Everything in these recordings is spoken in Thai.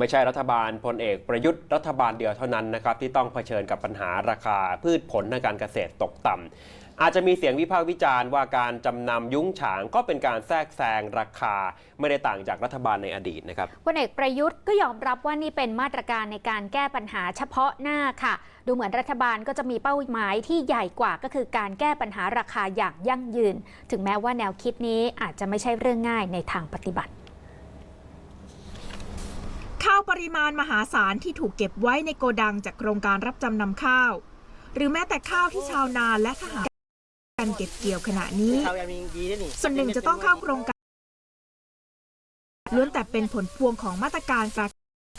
ไม่ใช่รัฐบาลพลเอกประยุทธ์รัฐบาลเดียวเท่านั้นนะครับที่ต้องเผชิญกับปัญหาราคาพืชผลทางการเกษตรตกต่ำอาจจะมีเสียงวิพากษ์วิจารณ์ว่าการจำนำยุ้งฉางก็เป็นการแทรกแซงราคาไม่ได้ต่างจากรัฐบาลในอดีตนะครับพลเอกประยุทธ์ก็ยอมรับว่านี่เป็นมาตรการในการแก้ปัญหาเฉพาะหน้าค่ะ ดูเหมือนรัฐบาลก็จะมีเป้าหมายที่ใหญ่กว่าก็คือการแก้ปัญหาราคาอย่างยั่งยืน ถึงแม้ว่าแนวคิดนี้อาจจะไม่ใช่เรื่องง่ายในทางปฏิบัติ ปริมาณมหาศาลที่ถูกเก็บไว้ในโกดังจากโครงการรับจำนำข้าว หรือแม้แต่ข้าวที่ชาวนาและทหารการเก็บเกี่ยวขณะนี้ ส่วนหนึ่งจะต้องเข้าโครงการล้วนแต่เป็นผลพวงของมาตรการรา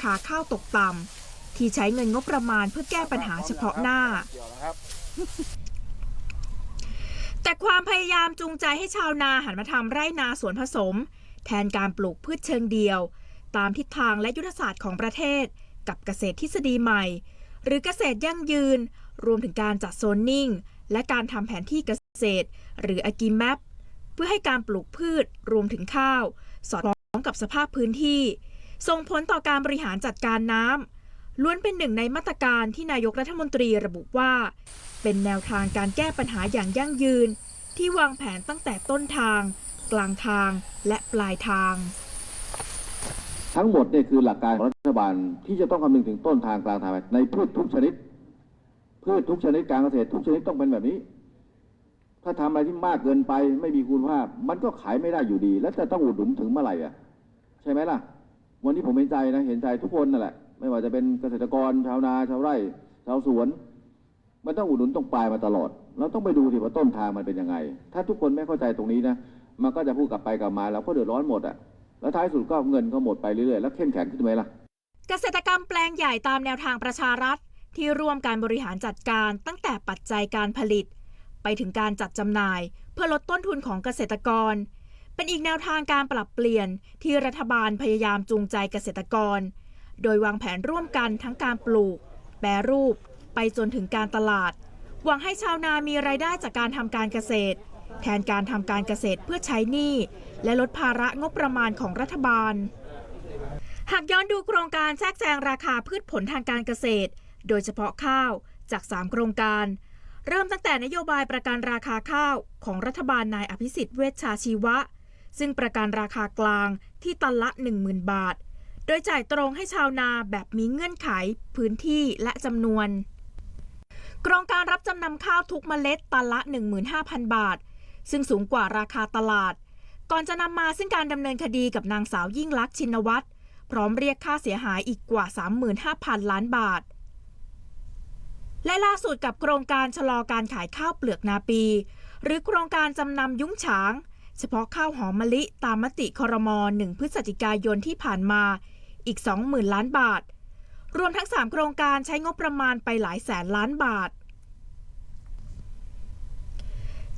คาข้าวตกต่ำที่ใช้เงินงบประมาณเพื่อแก้ปัญหาเฉพาะหน้า แต่ความพยายามจูงใจให้ชาวนาหันมาทำไร่นาสวนผสม แทนการปลูกพืชเชิงเดียว ตามทิศทางและยุทธศาสตร์ของประเทศ กับเกษตรทฤษฎีใหม่ หรือเกษตรยั่งยืน รวมถึงการจัดโซนนิ่ง และการทำแผนที่เกษตร หรืออากิแมปเพื่อให้การปลูกพืช รวมถึงข้าว สอดคล้องกับสภาพพื้นที่ ส่งผลต่อการบริหารจัดการน้ำล้วนเป็นหนึ่งในมาตรการที่นายกรัฐมนตรีระบุว่า เป็นแนวทางการแก้ปัญหาอย่างยั่งยืน ที่วางแผนตั้งแต่ต้นทาง กลางทางและปลายทาง ทั้งหมดเนี่ยคือหลักการของรัฐบาลที่จะต้องคำนึงถึงต้นทางกลางทางในพืชทุกชนิดพืชทุกชนิดการเกษตรทุกชนิดต้องเป็นแบบนี้ ถ้าทำอะไรที่มากเกินไป ไม่มีคุณภาพ มันก็ขายไม่ได้อยู่ดี แล้วจะต้องอุดหนุนถึงเมื่อไหร่อะ ใช่ไหมล่ะ วันนี้ผมเห็นใจนะเห็นใจทุกคนนั่นแหละ ไม่ว่าจะเป็นเกษตรกร ชาวนาชาวไร่ชาวสวน มันต้องอุดหนุนตรงปลายมาตลอดเราต้องไปดูสิว่าต้นทางมันเป็นยังไง ถ้าทุกคนไม่เข้าใจตรงนี้นะมันก็จะพูดกลับไปกลับมาเราก็เดือดร้อนหมดอะ แล้วท้ายสุดก็เงินก็หมดไปเรื่อยๆ แล้วเข้มแข็งขึ้นไหมล่ะ เกษตรกรรมแปลงใหญ่ตามแนวทางประชารัฐ ที่ร่วมการบริหารจัดการตั้งแต่ปัจจัยการผลิต ไปถึงการจัดจำหน่าย เพื่อลดต้นทุนของเกษตรกร เป็นอีกแนวทางการปรับเปลี่ยนที่รัฐบาลพยายามจูงใจเกษตรกร โดยวางแผนร่วมกันทั้งการปลูก แปรรูป ไปจนถึงการตลาด หวังให้ชาวนามีรายได้จากการทำการเกษตร แทนการทำการเกษตรเพื่อใช้หนี้และลดภาระงบประมาณของรัฐบาล หากย้อนดูโครงการแทรกแซงราคาพืชผลทางการเกษตร โดยเฉพาะข้าวจาก 3 โครงการ เริ่มตั้งแต่นโยบายประกันราคาข้าวของรัฐบาลนายอภิสิทธิ์เวชชาชีวะ ซึ่งประกันราคากลางที่ตันละ 10,000 บาท โดยจ่ายตรงให้ชาวนาแบบมีเงื่อนไข พื้นที่และจำนวน โครงการรับจำนำข้าวทุกเมล็ดตันละ 15,000 บาท ซึ่งสูงกว่าราคาตลาด ก่อนจะนำมาซึ่งการดำเนินคดีกับนางสาวยิ่งลักษณ์ชินวัตรพร้อมเรียกค่าเสียหายอีกกว่า 35,000 ล้านบาท และล่าสุดกับโครงการชะลอการขายข้าวเปลือกนาปี หรือโครงการจำนำยุ้งฉาง เฉพาะข้าวหอมมะลิตามมติครม1พฤศจิกายนที่ผ่านมาอีก 20,000 ล้านบาท รวมทั้ง 3 โครงการใช้งบประมาณไปหลายแสนล้านบาท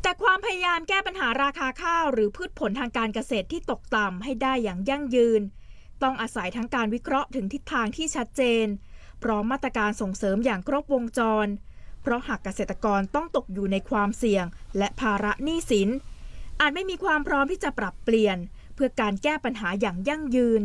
แต่ความพยายามแก้ปัญหาราคาข้าวหรือพืชผลทางการเกษตรที่ตกต่ำให้ได้อย่างยั่งยืน ต้องอาศัยทั้งการวิเคราะห์ถึงทิศทางที่ชัดเจน พร้อมมาตรการส่งเสริมอย่างครบวงจร เพราะหากเกษตรกรต้องตกอยู่ในความเสี่ยง และภาระหนี้สินอาจไม่มีความพร้อมที่จะปรับเปลี่ยน เพื่อการแก้ปัญหาอย่างยั่งยืน